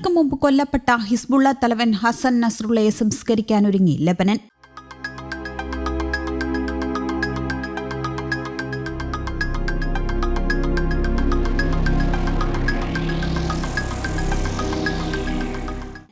വർഷങ്ങൾക്ക് മുമ്പ് കൊല്ലപ്പെട്ട ഹിസ്ബുള്ള തലവൻ ഹസൻ നസ്രുള്ളയെ സംസ്കരിക്കാനൊരുങ്ങി Lebanon.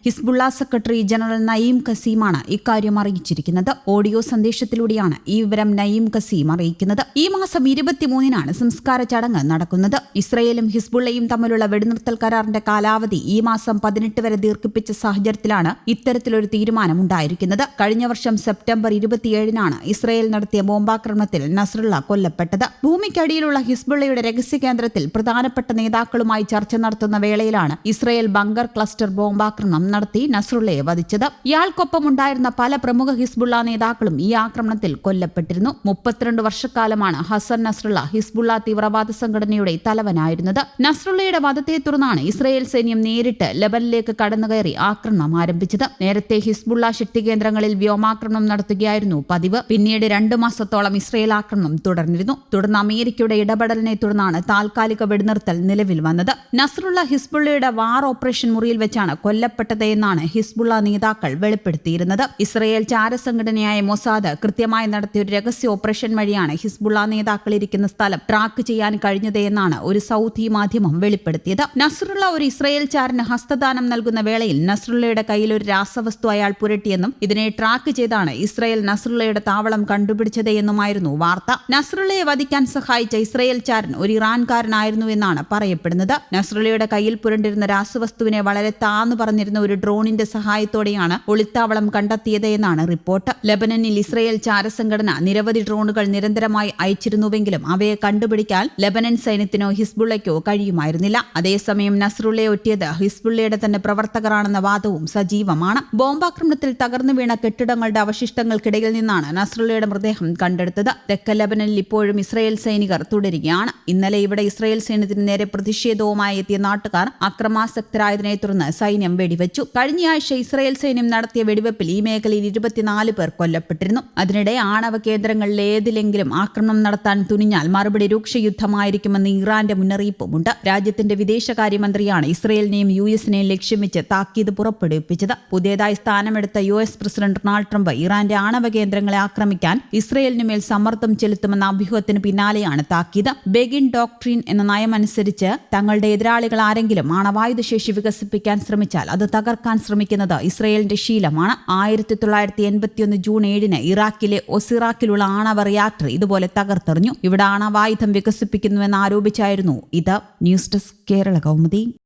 Hezbollah secretary general Naim കസീമാണ് ഇക്കാര്യം അറിയിച്ചിരിക്കുന്നത്. ഓഡിയോ സന്ദേശത്തിലൂടെയാണ് ഈ വിവരം നയീം കസീം അറിയിക്കുന്നത്. ഈ മാസം ഇരുപത്തിമൂന്നിനാണ് സംസ്കാര ചടങ്ങ് നടക്കുന്നത്. ഇസ്രയേലും ഹിസ്ബുള്ളയും തമ്മിലുള്ള വെടിനിർത്തൽ കരാറിന്റെ കാലാവധി ഈ മാസം പതിനെട്ട് വരെ ദീർഘിപ്പിച്ച സാഹചര്യത്തിലാണ് ഇത്തരത്തിലൊരു തീരുമാനമുണ്ടായിരിക്കുന്നത്. കഴിഞ്ഞ വർഷം സെപ്റ്റംബർ ഇരുപത്തിയേഴിനാണ് ഇസ്രയേൽ നടത്തിയ ബോംബാക്രമണത്തിൽ നസ്രുള്ള കൊല്ലപ്പെട്ടത്. ഭൂമിക്കടിയിലുള്ള ഹിസ്ബുള്ളയുടെ രഹസ്യ കേന്ദ്രത്തിൽ പ്രധാനപ്പെട്ട നേതാക്കളുമായി ചർച്ച നടത്തുന്ന വേളയിലാണ് ഇസ്രയേൽ ബങ്കർ ക്ലസ്റ്റർ ബോംബാക്രമണം നടത്തി നസ്രുള്ളയെ വധിച്ചത്. ഇയാൾക്കൊപ്പമുണ്ടായിരുന്ന പല പ്രമുഖ ഹിസ്ബുള്ള നേതാക്കളും ഈ ആക്രമണത്തിൽ കൊല്ലപ്പെട്ടിരുന്നു. മുപ്പത്തിരണ്ട് വർഷക്കാലമാണ് ഹസൻ നസ്രുള്ള ഹിസ്ബുള്ള തീവ്രവാദ സംഘടനയുടെ തലവനായിരുന്നത്. നസ്രുള്ളയുടെ വധത്തെ തുടർന്നാണ് ഇസ്രയേൽ സൈന്യം നേരിട്ട് ലബനിലേക്ക് കടന്നുകയറി ആക്രമണം ആരംഭിച്ചത്. നേരത്തെ ഹിസ്ബുള്ള ശക്തി കേന്ദ്രങ്ങളിൽ വ്യോമാക്രമണം നടത്തുകയായിരുന്നു പതിവ്. പിന്നീട് രണ്ടു മാസത്തോളം ഇസ്രയേൽ ആക്രമണം തുടർന്നിരുന്നു. തുടർന്ന് അമേരിക്കയുടെ ഇടപെടലിനെ തുടർന്നാണ് താൽക്കാലിക വെടിനിർത്തൽ നിലവിൽ വന്നത്. നസ്രുള്ള ഹിസ്ബുള്ളയുടെ വാർ ഓപ്പറേഷൻ മുറിയിൽ വെച്ചാണ് കൊല്ലപ്പെട്ടത് എന്നാണ് ഹിസ്ബുള്ള നേതാക്കൾ വെളിപ്പെടുത്തിയിരുന്നത്. ഇസ്രയേൽ ചാരസംഘടനയായ മൊസാദ് കൃത്യമായി നടത്തിയ ഒരു രഹസ്യ ഓപ്പറേഷൻ വഴിയാണ് ഹിസ്ബുള്ള നേതാക്കൾ ഇരിക്കുന്ന സ്ഥലം ട്രാക്ക് ചെയ്യാൻ കഴിഞ്ഞതെന്നാണ് ഒരു സൗദി മാധ്യമം വെളിപ്പെടുത്തിയത്. നസ്രുള്ള ഒരു ഇസ്രയേൽ ചാരന് ഹസ്തദാനം നൽകുന്ന വേളയിൽ നസ്രുള്ളയുടെ കയ്യിൽ ഒരു രാസവസ്തു അയാൾ പുരട്ടിയെന്നും ഇതിനെ ട്രാക്ക് ചെയ്താണ് ഇസ്രയേൽ നസ്രുള്ളയുടെ താവളം കണ്ടുപിടിച്ചത് എന്നുമായിരുന്നു വാർത്ത. നസ്രുള്ളയെ വധിക്കാൻ സഹായിച്ച ഇസ്രയേൽ ചാരൻ ഒരു ഇറാൻകാരനായിരുന്നു എന്നാണ് പറയപ്പെടുന്നത്. നസ്രുള്ളയുടെ കയ്യിൽ പുരണ്ടിരുന്ന രാസവസ്തുവിനെ വളരെ താന്നു പറഞ്ഞിരുന്ന ഒരു ഡ്രോണിന്റെ സഹായത്തോടെയാണ് ഒളിത്താവളം കണ്ടെത്തിയത് എന്നാണ് റിപ്പോർട്ട്. ലബനനിൽ ഇസ്രയേൽ ചാരസംഘടന നിരവധി ഡ്രോണുകൾ നിരന്തരമായി അയച്ചിരുന്നുവെങ്കിലും അവയെ കണ്ടുപിടിക്കാൻ ലബനൻ സൈന്യത്തിനോ ഹിസ്ബുള്ളയ്ക്കോ കഴിയുമായിരുന്നില്ല. അതേസമയം നസ്രുള്ളയെ ഒറ്റിയത് ഹിസ്ബുള്ളയുടെ തന്നെ പ്രവർത്തകരാണെന്ന വാദവും സജീവമാണ്. ബോംബാക്രമണത്തിൽ തകർന്നു വീണ കെട്ടിടങ്ങളുടെ അവശിഷ്ടങ്ങൾക്കിടയിൽ നിന്നാണ് നസ്രുള്ളയുടെ മൃതദേഹം കണ്ടെടുത്തത്. തെക്ക ലബനനിൽ ഇപ്പോഴും ഇസ്രയേൽ സൈനികർ തുടരുകയാണ്. ഇന്നലെ ഇവിടെ ഇസ്രയേൽ സൈന്യത്തിന് നേരെ പ്രതിഷേധവുമായി എത്തിയ നാട്ടുകാർ അക്രമാസക്തരായതിനെ തുടർന്ന് സൈന്യം വെടിവെച്ചു. കഴിഞ്ഞയാഴ്ച ഇസ്രയേൽ സൈന്യം നടത്തിയ വെടിവെപ്പിൽ ഈ മേഖലയിൽ ഇരുപത്തിനാല് പേർ കൊല്ലപ്പെട്ടിരുന്നു. അതിനിടെ ആണവ കേന്ദ്രങ്ങളിൽ ഏതിലെങ്കിലും ആക്രമണം നടത്താൻ തുനിഞ്ഞാൽ മറുപടി രൂക്ഷ യുദ്ധമായിരിക്കുമെന്ന് ഇറാന്റെ മുന്നറിയിപ്പുമുണ്ട്. രാജ്യത്തിന്റെ വിദേശകാര്യമന്ത്രിയാണ് ഇസ്രയേലിനെയും യു എസിനെയും ലക്ഷ്യം വെച്ച് താക്കീത് പുറപ്പെടുവിപ്പിച്ചത്. പുതിയതായി സ്ഥാനമെടുത്ത U S president Donald Trump ഇറാന്റെ ആണവ കേന്ദ്രങ്ങളെ ആക്രമിക്കാൻ ഇസ്രയേലിന് മേൽ സമ്മർദ്ദം ചെലുത്തുമെന്ന അഭ്യൂഹത്തിന് പിന്നാലെയാണ് താക്കീത്. ബെഗിൻ ഡോക്ട്രീൻ എന്ന നയമനുസരിച്ച് തങ്ങളുടെ എതിരാളികൾ ആരെങ്കിലും ആണവായുധശേഷി വികസിപ്പിക്കാൻ ശ്രമിച്ചാൽ അത് തകർക്കാൻ ശ്രമിക്കുന്നത് ഇസ്രയേലിന്റെ ശീലമാണ്. ആയിരത്തി തൊള്ളായിരത്തി എൺപത്തിയൊന്ന് ജൂൺ ഏഴിന് ഇറാഖിലെ ഒസിറാക്കിലുള്ള ആണവ റിയാക്ടർ ഇതുപോലെ തകർത്തെറിഞ്ഞു. ഇവിടെ ആണവായുധം വികസിപ്പിക്കുന്നുവെന്ന് ആരോപിച്ചായിരുന്നു ഇത്. News desk Kerala Kaumudi.